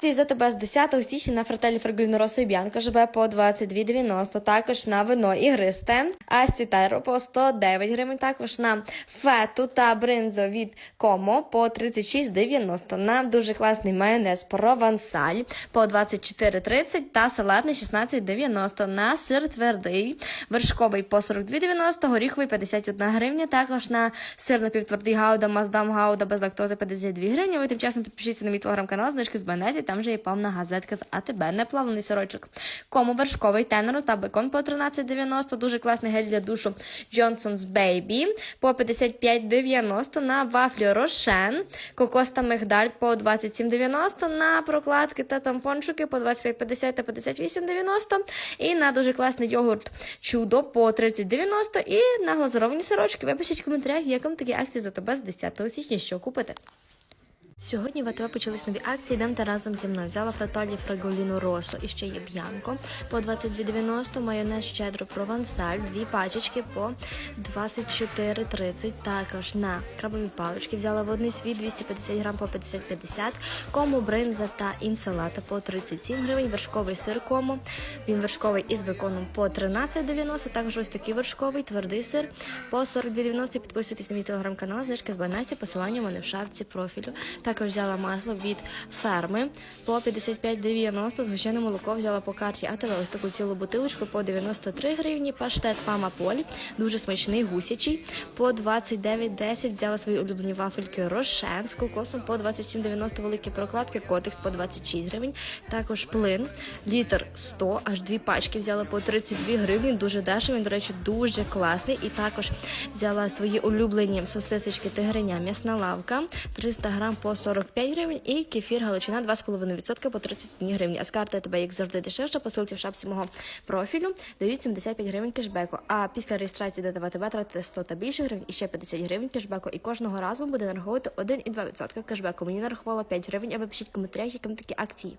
Акції за тебе з 10 січня на фрателі Фрагуліно Росо і Б'янко живе по 22,90. Також на вино ігристе. Асті Тайро по 109 гривень. Також на фету та бринзо від Комо по 36,90. На дуже класний майонез провансаль по 24,30 та салатний 16,90. На сир твердий вершковий по 42,90, горіховий 51 гривня. Також на сир напівтвердий гауда, маздам гауда без лактози 52 гривні. Ви тим часом підпишіться на мій телеграм-канал, знижки з Бенезі, там вже є повна газетка з АТБ, неплавлений сорочок. Кому вершковий тенеру та бекон по 13,90, дуже класний гель для душу Johnson's Baby по 55,90 на вафлі Рошен, кокос та мигдаль по 27,90 на прокладки та тампончики по 25,50 та 58,90 і на дуже класний йогурт чудо по 30,90 і на глазуровані сорочки. Ви пишіть в коментарях, як вам такі акції за тебе з 10 січня, що купити. Сьогодні в АТВ почались нові акції. Йдемте разом зі мною. Взяла фратолі фраголіно росо і ще є б'янко по 22,90, майонез щедро провансаль, дві пачечки по 24,30. Також на крабові палички взяла водний світ 250 грам по 50,50, кому бринза та інсалата по 37 гривень, вершковий сир кому, він вершковий із беконом по 13,90, також ось такий вершковий твердий сир по 42,90. Підписуйтесь на мій телеграм-канал, знижки з Банасі, посилання у мене в шапці профілю. Також взяла масло від ферми по 55,90. Згущене молоко взяла по карті АТВ ось таку цілу бутилочку по 93 гривні. Паштет Пама Полі, дуже смачний гусячий. По 29,10 взяла свої улюблені вафельки Рошен з кокосом по 27,90 великі прокладки, котекс по 26 гривень. Також плин, літр 100, аж дві пачки взяла по 32 гривні. Дуже дешево, він, до речі, дуже класний. І також взяла свої улюблені сосисочки тигриня, м'ясна лавка, 300 грам по 45 гривень і кефір Галичина 2,5% по 31 гривні. А з карти тебе, як завжди, дешевше, посилки в шапці мого профілю дають 75 гривень кешбеку. А після реєстрації ДТВ тебе тратити 100 та більше гривень і ще 50 гривень кешбеку. І кожного разу буде нараховувати 1,2% кешбеку. Мені нарахувало 5 гривень, а ви пишіть коментарях, яким такі акції.